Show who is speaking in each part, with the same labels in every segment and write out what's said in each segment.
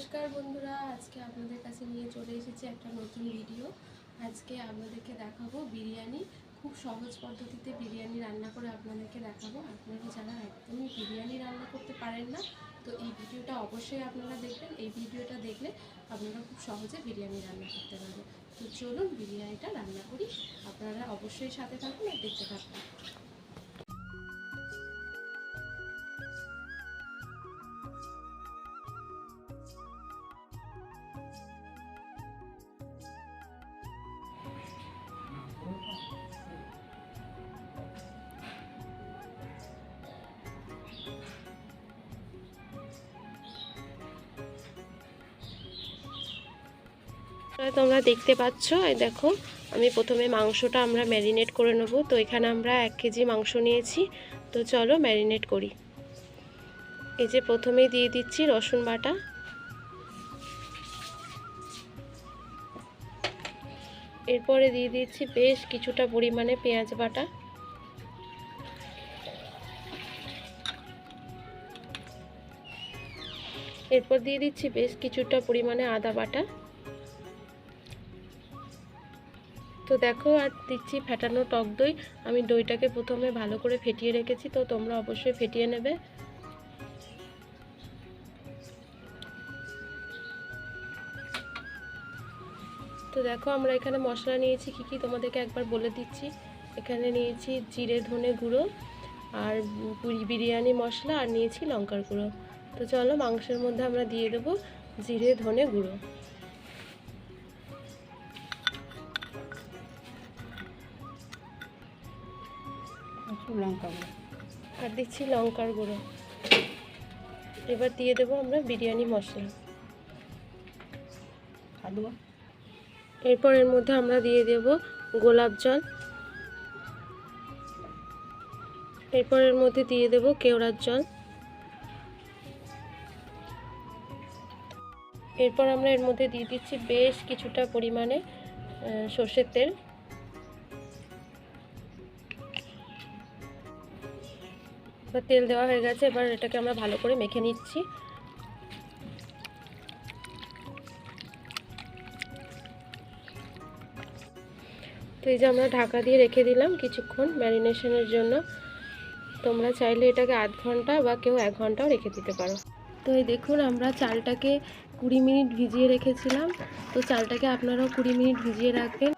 Speaker 1: নমস্কার বন্ধুরা, আজকে আপনাদের কাছে নিয়ে চলে এসেছি একটা নতুন ভিডিও আজকে আপনাদেরকে দেখাবো বিরিয়ানি, খুব সহজ পদ্ধতিতে বিরিয়ানি রান্না করে আপনাদেরকে দেখাবো। আপনারা যারা একদমই বিরিয়ানি রান্না করতে পারেন না, তো এই ভিডিওটা অবশ্যই আপনারা দেখবেন। এই ভিডিওটা দেখলে আপনারা খুব সহজে বিরিয়ানি রান্না করতে পারবেন। তো চলুন বিরিয়ানিটা রান্না করি। আপনারা অবশ্যই সাথে থাকুন আর দেখতে থাকুন। তোমরা দেখতে পাচ্ছ। এই দেখো, আমি প্রথমে মাংসটা আমরা ম্যারিনেট করে নেব। তো এখানে আমরা এক কেজি মাংস নিয়েছি। তো চলো ম্যারিনেট করি। এই যে প্রথমেই দিয়ে দিচ্ছি রসুন বাটা। এরপরে দিয়ে দিচ্ছি বেশ কিছুটা পরিমাণে পেঁয়াজ বাটা। এরপর দিয়ে দিচ্ছি বেশ কিছুটা পরিমাণে আদা বাটা। তো দেখো, আর দিচ্ছি ফেটানো টক দই। আমি দইটাকে প্রথমে ভালো করে ফেটিয়ে রেখেছি, তো তোমরা অবশ্যই ফেটিয়ে নেবে। তো দেখো, আমরা এখানে মশলা নিয়েছি, কি কি তোমাদেরকে একবার বলে দিচ্ছি। এখানে নিয়েছি জিরে, ধনে গুঁড়ো আর বিরিয়ানি মশলা, আর নিয়েছি লঙ্কার গুঁড়ো। তো চলো, মাংসের মধ্যে আমরা দিয়ে দেবো জিরে, ধনে গুঁড়ো।
Speaker 2: লঙ্কা গুঁড়ো।
Speaker 1: আর দিচ্ছি লঙ্কার গুঁড়ো। এবার দিয়ে দেবো আমরা বিরিয়ানি মশলা।
Speaker 2: আলু।
Speaker 1: এরপর এর মধ্যে আমরা দিয়ে দেব গোলাপ জল। এরপর এর মধ্যে দিয়ে দেব কেওড়ার জল। এরপর আমরা এর মধ্যে দিয়ে দিচ্ছি বেশ কিছুটা পরিমাণে সর্ষের তেল। এবার তেল দেওয়া হয়ে গেছে, এবার এটাকে আমরা ভালো করে মেখে নিচ্ছি। তো এই যে আমরা ঢাকা দিয়ে রেখে দিলাম কিছুক্ষণ ম্যারিনেশনের জন্য। তোমরা চাইলে এটাকে আধ ঘণ্টা বা কেউ এক ঘন্টাও রেখে দিতে পারো। তো এই দেখুন, আমরা চালটাকে কুড়ি মিনিট ভিজিয়ে রেখেছিলাম। তো চালটাকে আপনারাও কুড়ি মিনিট ভিজিয়ে রাখবেন।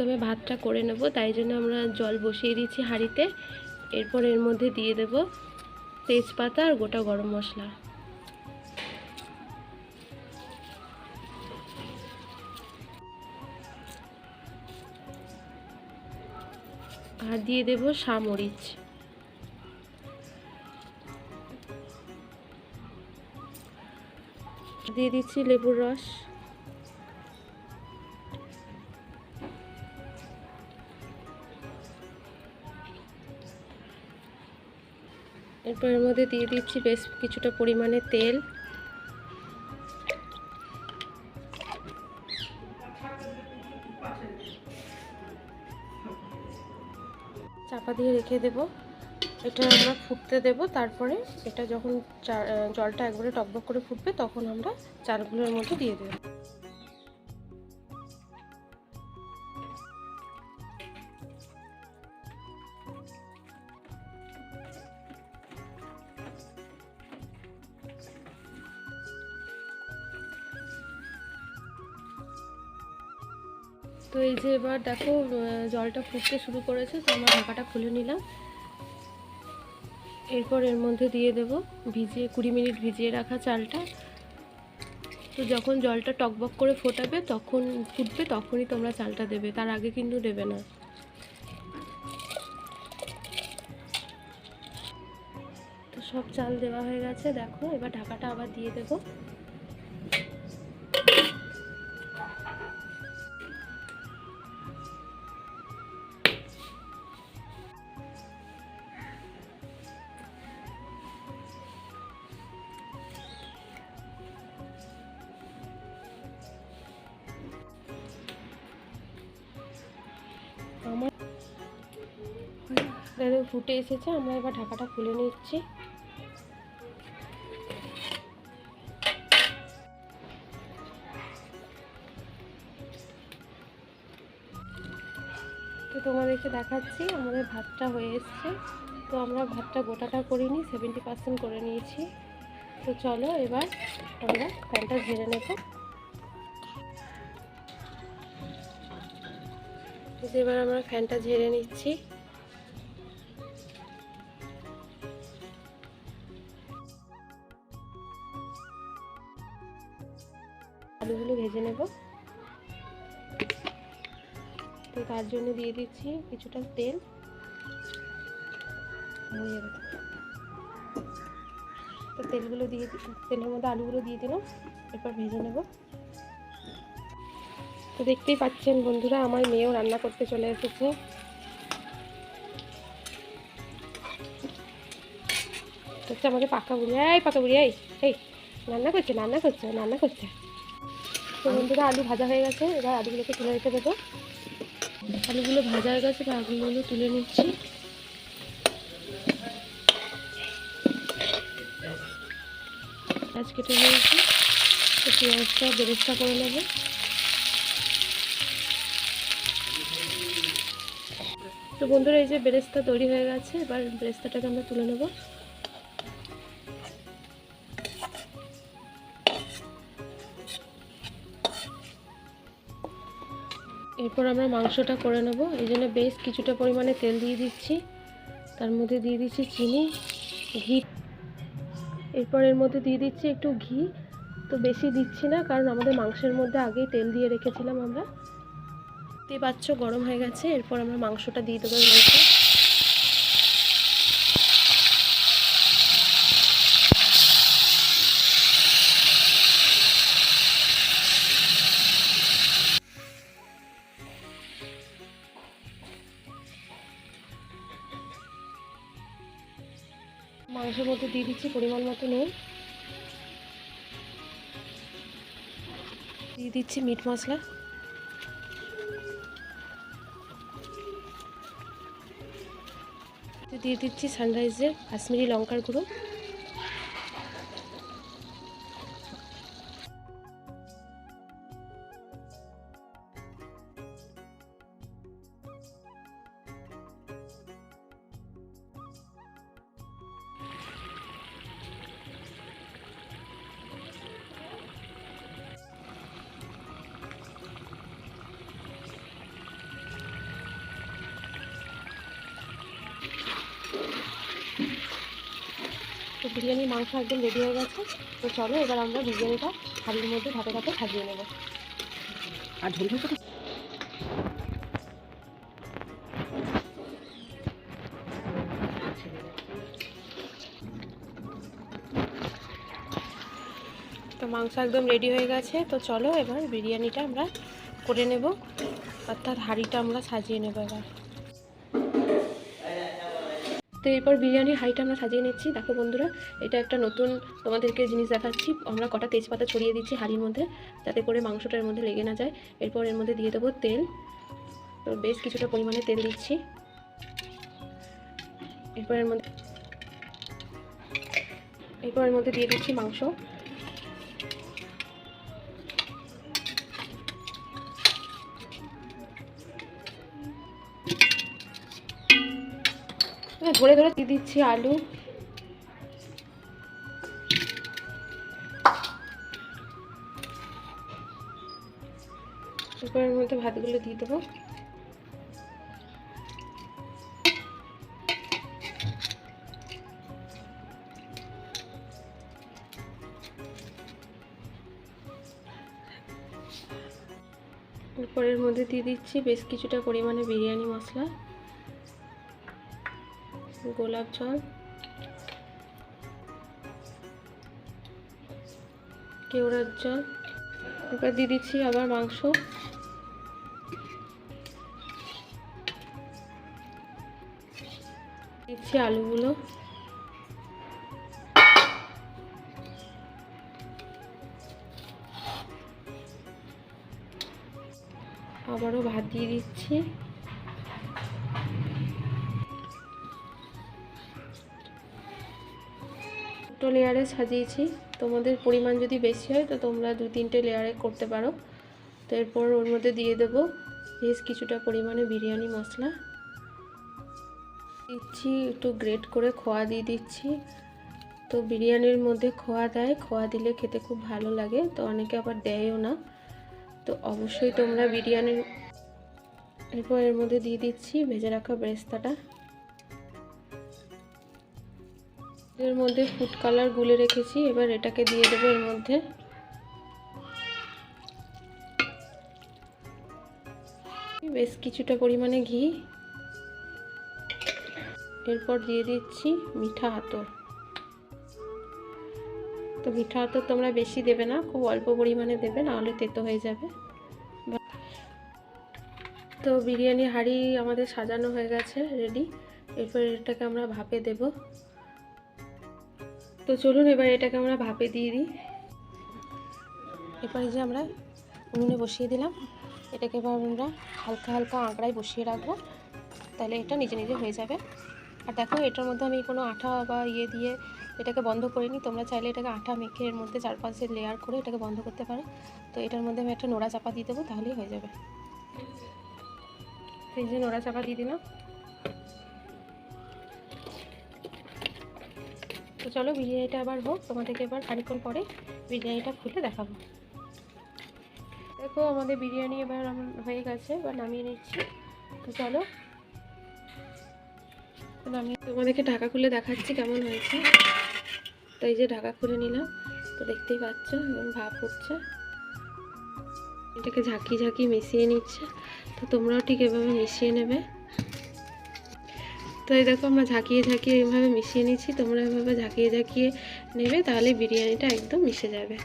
Speaker 1: প্রথমে ভাতটা করে নেব, তাই জন্য আমরা জল বসিয়ে দিচ্ছি হাঁড়িতে। এরপর এর মধ্যে দিয়ে দেব তেজপাতা আর গোটা গরম মশলা। আর দিয়ে দেব সামরিচ দিয়ে দিচ্ছি লেবুর রস। এরপর এর মধ্যে দিয়ে দিচ্ছি বেশ কিছুটা পরিমাণে তেল। চাপা দিয়ে রেখে দেব। এটা আমরা ফুটতে দেব, তারপরে এটা যখন জলটা একবারে টকবক করে ফুটবে তখন আমরা চালগুলোর মধ্যে দিয়ে দেব। এই যে এবার দেখো জলটা ফুটতে শুরু করেছে, তো আমরা ঢাকাটা খুলে নিলাম। এরপর এর মধ্যে দিয়ে দেব ভিজিয়ে, কুড়ি মিনিট ভিজিয়ে রাখা চালটা। তো যখন জলটা টকবক করে ফোটাবে, তখন ফুটবে, তখনই তোমরা চালটা দেবে। তার আগে কিন্তু দেবে না। তো সব চাল দেওয়া হয়ে গেছে, দেখো, এবার ঢাকাটা আবার দিয়ে দেবো। দেখো ফুটে এসেছে, আমরা এবার ঢাকাটা খুলে নিচ্ছি। তো তোমাদেরকে দেখাচ্ছি, আমাদের ভাতটা হয়ে এসছে। তো আমরা ভাতটা গোটাটা করিনি সেভেন্টি পার্সেন্ট করে নিয়েছি। তো চলো এবার আমরা ফ্যানটা ঝেড়ে নেব। এবার আমরা ফ্যানটা ঝেড়ে নিচ্ছি। জন্য দিয়ে দিচ্ছি কিছুটা তেল। তো। তেলগুলো দিয়ে তেলের মধ্যে আলুগুলো দিয়ে দিলাম, এরপর ভেজে নেব। তো দেখতেই পাচ্ছেন বন্ধুরা, আমার মেয়েও রান্না করতে চলে এসেছে। হচ্ছে আমাদের পাকা বুড়ি, এই পাকা বুড়ি, এই এই, রান্না করছে রান্না করছে রান্না করছে। তো বন্ধুরা, আলু ভাজা হয়ে গেছে, এবার আলুগুলোকে তুলে রেখে দেবো। আলুগুলো ভাজা হয়ে গেছে আলুগুলো তুলে নিচ্ছি। পেঁয়াজ কেটে নিয়েছি, তো পেঁয়াজটা বেরেস্তা করে নেব। তো বন্ধুরা, এই যে বেরেস্তা তৈরি হয়ে গেছে, এবার বেরেস্তাটাকে আমরা তুলে নেব। এরপর আমরা মাংসটা করে নেব। এই জন্য বেশ কিছুটা পরিমাণে তেল দিয়ে দিচ্ছি। তার মধ্যে দিয়ে দিচ্ছি চিনি, ঘি। এরপর এর মধ্যে দিয়ে দিচ্ছি একটু ঘি। তো বেশি দিচ্ছি না, কারণ আমাদের মাংসের মধ্যে আগেই তেল দিয়ে রেখেছিলাম আমরা। দেখতে পাচ্ছ গরম হয়ে গেছে, এরপর আমরা মাংসটা দিয়ে দেবো এর দিয়ে দিচ্ছি, পরিমাণ মতো নুন। দিয়ে দিচ্ছি মিট মশলা। দিয়ে দিচ্ছি সানরাইজের কাশ্মীরি লঙ্কার গুঁড়ো। বিরিয়ানির মাংস একদম রেডি হয়ে গেছে। তো চলো এবার আমরা বিরিয়ানিটা থালির মধ্যে ধাপে ধাপে সাজিয়ে নেব।
Speaker 2: আর ঝোল ঝোল
Speaker 1: তো মাংস একদম রেডি হয়ে গেছে। তো চলো এবার বিরিয়ানিটা আমরা করে নেব। অর্থাৎ হাঁড়িটা আমরা সাজিয়ে নেব এবার। তো এরপর বিরিয়ানির হাঁড়িটা আমরা সাজিয়ে নিচ্ছি। দেখো বন্ধুরা, এটা একটা নতুন তোমাদেরকে জিনিস দেখাচ্ছি। আমরা কটা তেজপাতা ছড়িয়ে দিচ্ছি হাঁড়ির মধ্যে, যাতে করে মাংসটার মধ্যে লেগে না যায়। এরপর এর মধ্যে দিয়ে দেবো তেল। তো বেশ কিছুটা পরিমাণে তেল দিচ্ছি। এরপর এর মধ্যে এরপর এর মধ্যে দিয়ে দিচ্ছি মাংস। ধরে ধরে দিয়ে দিচ্ছি আলু। এরপর এর মধ্যে ভাতগুলো দিয়ে দেবো। এরপর এর মধ্যে দিয়ে দিচ্ছি বেশ কিছুটা পরিমাণে বিরিয়ানি মশলা। গোলাপ জল। কেওড়ার জল। এবার দিয়ে দিচ্ছি আবার মাংস। দিচ্ছি আলুগুলো। আবারও ভাত দিয়ে দিচ্ছি। ছোট্ট লেয়ারে সাজিয়েছি। তোমাদের পরিমাণ যদি বেশি হয়, তো তোমরা দু তিনটে লেয়ারে করতে পারো। তো এরপর ওর মধ্যে দিয়ে দেবো বেশ কিছুটা পরিমাণে বিরিয়ানি মশলা। দিচ্ছি, একটু গ্রেট করে খোয়া দিয়ে দিচ্ছি। তো বিরিয়ানির মধ্যে খোয়া দেয়, খোয়া দিলে খেতে খুব ভালো লাগে, তো অনেকে আবার দেয়ও না। তো অবশ্যই তোমরা বিরিয়ানির এরপর এর মধ্যে দিয়ে দিচ্ছি, ভেজে রাখা বেরেস্তাটা। এর মধ্যে ফুড কালার গুলে রেখেছি, এবার এটাকে দিয়ে দেবো এর মধ্যে। বেশ কিছুটা পরিমাণে ঘি। এরপর দিয়ে দিচ্ছি মিঠা আতর। তো মিঠা আতর তোমরা বেশি দেবে না, খুব অল্প পরিমাণে দেবে নাহলে তেতো হয়ে যাবে। তো বিরিয়ানি হাঁড়ি আমাদের সাজানো হয়ে গেছে রেডি এরপর এটাকে আমরা ভাপে দেব। তো চলুন, এবার এটাকে আমরা ভাপে দিয়ে দিই। এরপর যে আমরা উনুনে বসিয়ে দিলাম, এটাকে এবার আমরা হালকা হালকা আঁকড়ায় বসিয়ে রাখব। তাহলে এটা নিজে নিজে হয়ে যাবে। আর দেখো, এটার মধ্যে আমি কোনো আঠা বা ইয়ে দিয়ে এটাকে বন্ধ করিনি। তোমরা চাইলে এটাকে আঠা মেখে এর মধ্যে চারপাশে লেয়ার করে এটাকে বন্ধ করতে পারো। তো এটার মধ্যে আমি একটা নোড়া চাপা দিয়ে দেবো, তাহলেই হয়ে যাবে। যে নোড়া চাপা দিয়ে দিলাম। চলো বিরিয়ানিটা আবার হোক, তোমাদেরকে এবার খানিক্ষণ পরে বিরিয়ানিটা খুলে দেখাবো। দেখো আমাদের বিরিয়ানি এবার হয়ে গেছে, এবার নামিয়ে নিচ্ছি। তো চলো। নামিয়ে তোমাদেরকে ঢাকা খুলে দেখাচ্ছি কেমন হয়েছে। তো এই যে ঢাকা খুলে নিলাম, তো দেখতেই পাচ্ছ ভাপ উঠছে এটাকে ঝাঁকি ঝাঁকি মিশিয়ে নিচ্ছে, তো তোমরাও ঠিক এভাবে মিশিয়ে নেবে। তো এই দেখো আমরা ঝাঁকিয়ে ঝাঁকিয়ে এইভাবে মিশিয়ে নিচ্ছি, তোমরা এভাবে ঝাঁকিয়ে ঝাঁকিয়ে নেবে তাহলে বিরিয়ানিটা একদম মিশে যাবে।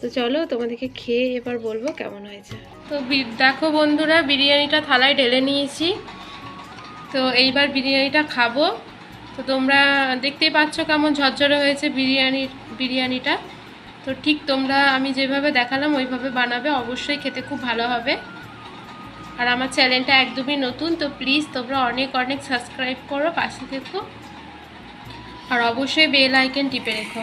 Speaker 1: তো চলো তোমাদেরকে খেয়ে এবার বলব কেমন হয়েছে। তো দেখো বন্ধুরা, বিরিয়ানিটা থালায় ঢেলে নিয়েছি। তো এইবার বিরিয়ানিটা খাব। তো তোমরা দেখতেই পাচ্ছ কেমন ঝরঝরে হয়েছে বিরিয়ানির বিরিয়ানিটা। তো ঠিক তোমরা, আমি যেভাবে দেখালাম, ওইভাবে বানাবে। অবশ্যই খেতে খুব ভালো হবে। আর আমার চ্যানেলটা একদমই নতুন, তো প্লিজ তোমরা অনেক অনেক সাবস্ক্রাইব করো, পাশে থেকো। আর অবশ্যই বেল আইকন টিপে রেখো।